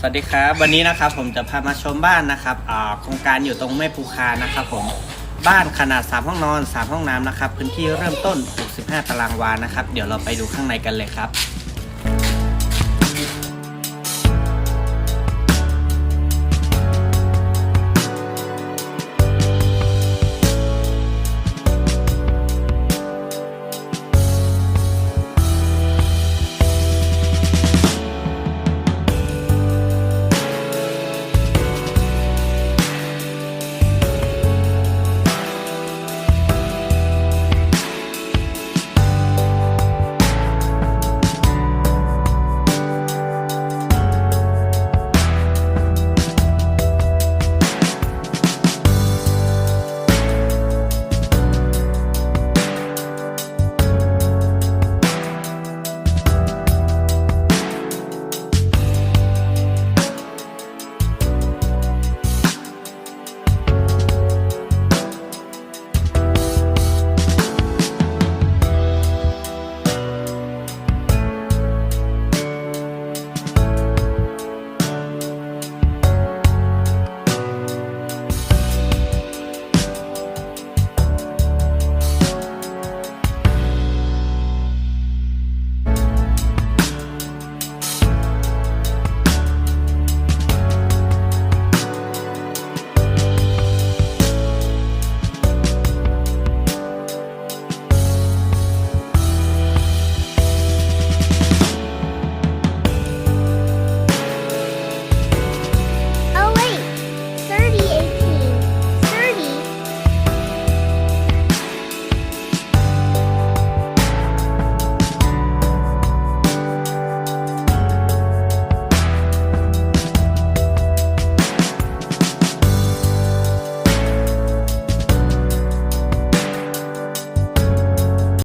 สวัสดีครับ วันนี้นะครับผมจะพามาชมบ้านนะครับโครงการอยู่ตรงแม่ภูคานะครับผมบ้านขนาด 3 ห้องนอน 3 ห้องน้ำนะครับ พื้นที่เริ่มต้น 65 ตารางวานะครับ เดี๋ยวเราไปดูข้างในกันเลยครับ